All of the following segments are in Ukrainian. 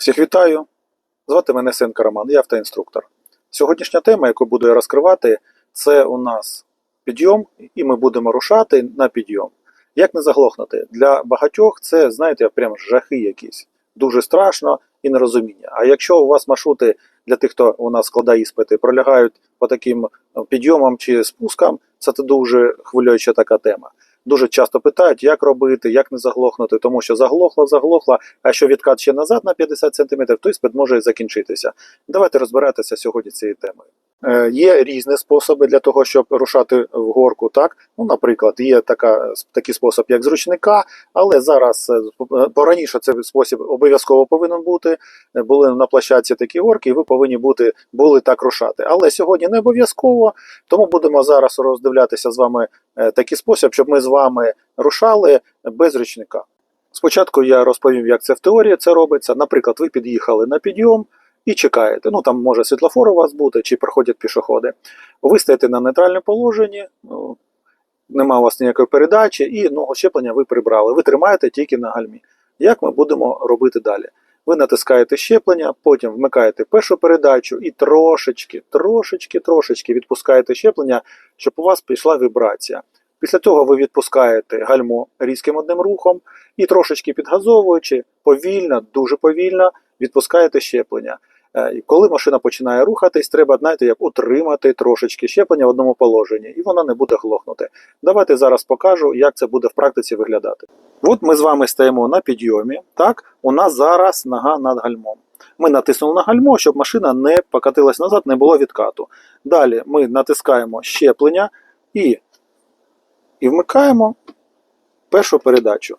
Всіх вітаю! Звати мене Сенка Роман, я автоінструктор. Сьогоднішня тема, яку буду я розкривати, це у нас підйом, і ми будемо рушати на підйом. Як не заглохнути? Для багатьох це, знаєте, прям жахи якісь. Дуже страшно і нерозуміння. А якщо у вас маршрути для тих, хто у нас складає іспити, пролягають по таким е, підйомам чи спускам, це дуже хвилююча така тема. Дуже часто питають, як робити, як не заглохнути, тому що заглохла, заглохла. а що відкат ще назад на 50 см, то іспит може і закінчитися. Давайте розбиратися сьогодні цією темою. Е, є різні способи для того, щоб рушати в горку. Так, ну, наприклад, є така, такий спосіб, як з ручника, але зараз е, пораніше цей спосіб обов'язково повинен бути. Е, Були на площадці такі горки, і ви повинні бути були так рушати. Але сьогодні не обов'язково, тому будемо зараз роздивлятися з вами е, такий спосіб, щоб ми з вами рушали без ручника. Спочатку я розповім, як це в теорії це робиться. Наприклад, ви під'їхали на підйом і чекаєте. Ну там може світлофор у вас бути, чи проходять пішоходи. Ви стоїте на нейтральному положенні, ну, нема у вас ніякої передачі, і ногу щеплення ви прибрали. Ви тримаєте тільки на гальмі. Як ми будемо робити далі? Ви натискаєте щеплення, потім вмикаєте першу передачу і трошечки, трошечки, трошечки відпускаєте щеплення, щоб у вас пішла вібрація. Після того ви відпускаєте гальмо різким одним рухом і трошечки підгазовуючи, повільно, дуже повільно відпускаєте щеплення. Е, Коли машина починає рухатись, треба знаєте, як утримати трошечки щеплення в одному положенні, і воно не буде глохнути. Давайте зараз покажу, як це буде в практиці виглядати. От ми з вами стоїмо на підйомі. Так, у нас зараз нога над гальмом. Ми натиснули на гальмо, щоб машина не покатилась назад, не було відкату. Далі ми натискаємо щеплення і, і вмикаємо першу передачу.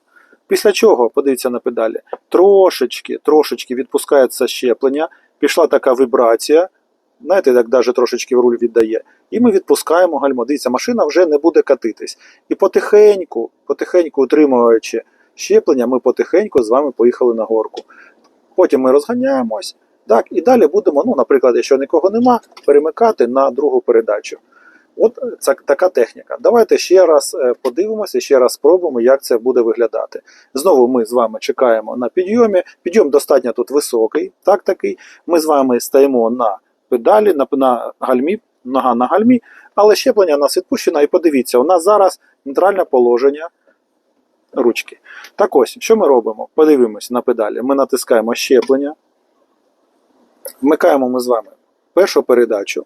Після чого, подивіться на педалі, трошечки, трошечки відпускається щеплення, пішла така вібрація, знаєте, як навіть трошечки в руль віддає. І ми відпускаємо гальмо. Дивіться, машина вже не буде катитись. І потихеньку, потихеньку утримуючи щеплення, ми потихеньку з вами поїхали на горку. Потім ми розганяємось. Так, і далі будемо, ну, наприклад, якщо нікого нема, перемикати на другу передачу. От це така техніка. Давайте ще раз е, подивимося, ще раз спробуємо, як це буде виглядати. Знову ми з вами чекаємо на підйомі. Підйом достатньо тут високий, так такий. Ми з вами стоїмо на педалі, на, на гальмі, нога на гальмі, але щеплення у нас відпущено. І подивіться, у нас зараз нейтральне положення ручки. Так ось, що ми робимо? Подивимось на педалі. Ми натискаємо щеплення, вмикаємо ми з вами першу передачу.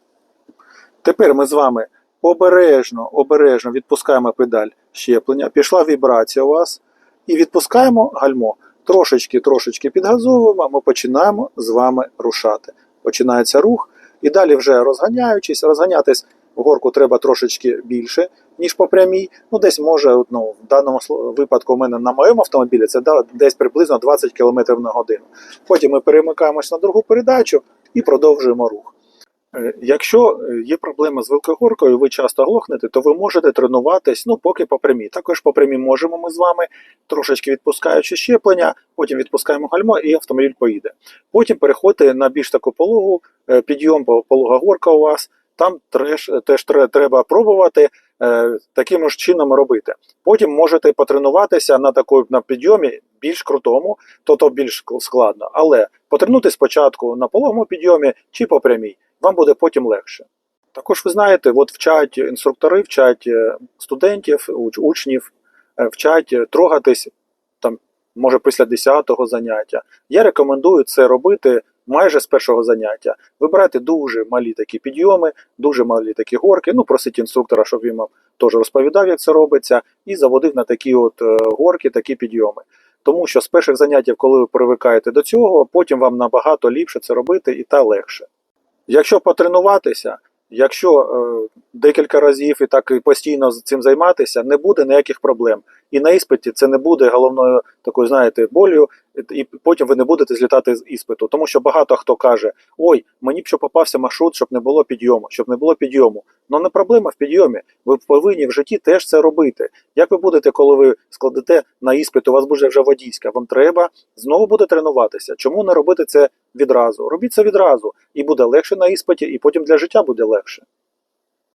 Тепер ми з вами обережно, обережно відпускаємо педаль щеплення, пішла вібрація у вас, і відпускаємо гальмо. Трошечки, трошечки підгазовуємо, ми починаємо з вами рушати. Починається рух, і далі вже розганяючись, розганятись в горку треба трошечки більше, ніж по прямій. Ну, десь може, ну, в даному випадку у мене на моєму автомобілі це десь приблизно 20 км на годину. Потім ми перемикаємось на другу передачу і продовжуємо рух. Е, Якщо е, є проблема з великогоркою, ви часто глохнете, то ви можете тренуватись ну, поки по прямій. Також по прямій можемо ми з вами, трошечки відпускаючи щеплення, потім відпускаємо гальмо і автомобіль поїде. Потім переходите на більш таку пологу, е, підйом, полога горка у вас, там треш, теж тре- треба пробувати таким ж чином робити. Потім можете потренуватися на такому на підйомі більш крутому, то то більш складно. Але потренуйтесь спочатку на пологому підйомі чи по прямій вам буде потім легше. Також ви знаєте, от вчать інструктори, вчать е, студентів, уч- учнів, е, вчать е, трогатись там, може, після 10-го заняття. Я рекомендую це робити майже з першого заняття. Вибирайте дуже малі такі підйоми, дуже малі такі горки. Ну, просить інструктора, щоб він вам теж розповідав, як це робиться, і заводив на такі от е, горки, такі підйоми. Тому що з перших заняттів, коли ви привикаєте до цього, потім вам набагато ліпше це робити і та легше. Якщо потренуватися, якщо е, декілька разів і так і постійно цим займатися, не буде ніяких проблем. І на іспиті це не буде головною такою, знаєте, болю, і потім ви не будете злітати з іспиту. Тому що багато хто каже: ой, мені б що попався маршрут, щоб не було підйому, щоб не було підйому. Ну не проблема в підйомі. Ви повинні в житті теж це робити. Як ви будете, коли ви складете на іспит, у вас буде вже водійська, вам треба знову буде тренуватися. Чому не робити це відразу? Робіть це відразу, і буде легше на іспиті, і потім для життя буде легше.